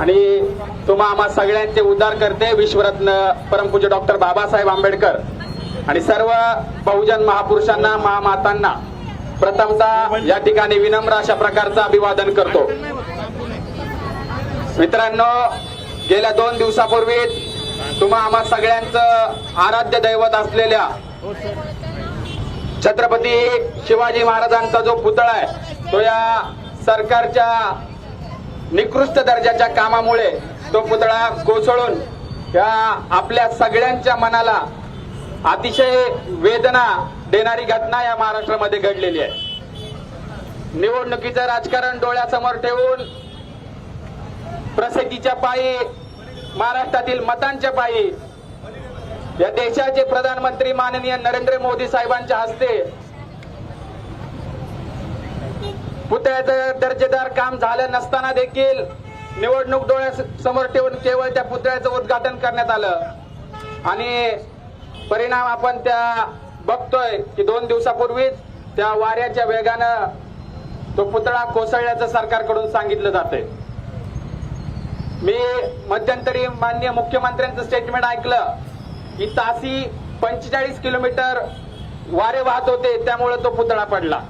आणि तुम्हा आम्हा सगळ्यांचे उद्धार करते विश्वरत्न परमपूज्य डॉक्टर बाबासाहेब आंबेडकर. आणि सर्व बहुजन महापुरुषांना महामातांना प्रथमता या ठिकाणी विनम्र अशा प्रकारचं अभिवादन करतो. मित्रांनो गेल्या दोन दिवसापूर्वी तुम्हा आम्हा सगळ्यांचं आराध्य दैवत असलेल्या छत्रपती शिवाजी महाराजांचा जो पुतळा आहे तो या सरकारच्या निकृष्ट दर्जाच्या कामामुळे तो पुतळा कोसळून या आपल्या सगळ्यांच्या मनाला अतिशय वेदना देणारी घटना या महाराष्ट्रामध्ये घडलेली आहे. निवडणुकीचं राजकारण डोळ्यासमोर ठेवून प्रसिद्धीच्या पायी महाराष्ट्रातील मतांच्या पायी या देशाचे प्रधानमंत्री माननीय नरेंद्र मोदी साहेबांच्या हस्ते पुतळ्याचं दर्जेदार काम झालं नसताना देखील निवडणूक डोळ्यासमोर ठेवून केवळ त्या पुतळ्याचं उद्घाटन करण्यात आलं. आणि परिणाम आपण त्या बघतोय की दोन दिवसापूर्वीच त्या वाऱ्याच्या वेगानं तो पुतळा कोसळल्याचं सरकारकडून सांगितलं जातंय. मी मध्यंतरी मान्य मुख्यमंत्र्यांचं स्टेटमेंट ऐकलं की तासी पंचेचाळीस किलोमीटर वारे वाहत होते त्यामुळे तो पुतळा पडला.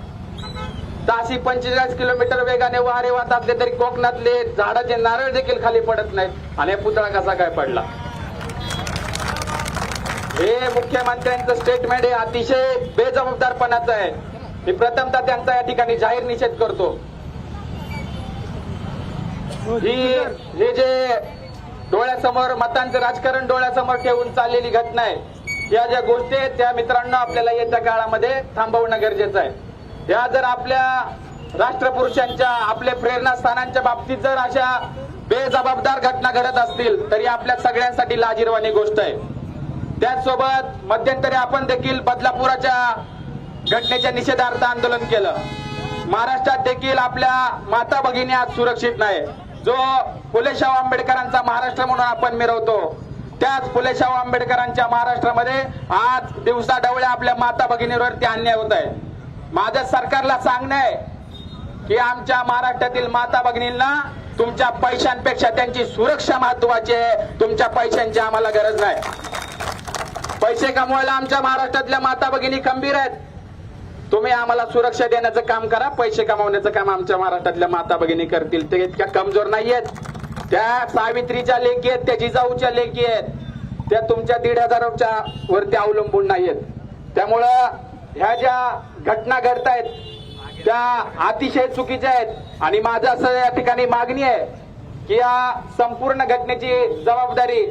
ताशी पंचेचाळीस किलोमीटर वेगाने वारे वाहत असले तरी कोकणातले झाडाचे नारळ देखील खाली पडत नाहीत. आणि पुतळा कसा काय पडला? हे मुख्यमंत्र्यांचं स्टेटमेंट हे अतिशय बेजबाबदारपणाचं आहे. मी प्रथमतः त्यांचा या ठिकाणी जाहीर निषेध करतो. ही हे जे डोळ्यासमोर मतांचं राजकारण डोळ्यासमोर ठेवून चाललेली घटना आहे. या ज्या गोष्टी आहेत त्या मित्रांनो आपल्याला येत्या काळामध्ये थांबवणं गरजेचं आहे. या जर आपल्या राष्ट्रपुरुषांच्या आपल्या प्रेरणास्थानांच्या बाबतीत जर अशा बेजबाबदार घटना घडत असतील तरी आपल्या सगळ्यांसाठी लाजीरवाणी गोष्ट आहे. त्याचसोबत मध्यंतरी आपण देखील बदलापुराच्या घटनेच्या निषेधार्थ आंदोलन केलं. महाराष्ट्रात देखील आपल्या माता भगिनी आज सुरक्षित नाही. जो फुले शाहू आंबेडकरांचा महाराष्ट्र म्हणून आपण मिरवतो त्याच फुले शाहू आंबेडकरांच्या महाराष्ट्रामध्ये आज दिवसा डवळ्या आपल्या माता भगिनीवरती अन्याय होत आहे. माझ्या सरकारला सांगणं आहे की आमच्या महाराष्ट्रातील माता भगिनींना तुमच्या पैशांपेक्षा त्यांची सुरक्षा महत्वाची आहे. तुमच्या पैशांची आम्हाला गरज नाही. पैसे कमवायला आमच्या महाराष्ट्रातल्या माता भगिनी खंबीर आहेत. तुम्ही आम्हाला सुरक्षा देण्याचं काम करा पैसे कमावण्याचं काम आमच्या महाराष्ट्रातल्या माता भगिनी करतील. ते इतक्या कमजोर नाहीयेत त्या सावित्रीच्या लेखी आहेत त्या जिजाऊच्या लेखी आहेत. त्या तुमच्या दीड हजाराच्या वरती अवलंबून नाहीयेत त्यामुळं ह्या ज्या घटना घडतायत त्या अतिशय चुकीच्या आहेत. आणि माझं असं या ठिकाणी मागणी आहे की या संपूर्ण घटनेची जबाबदारी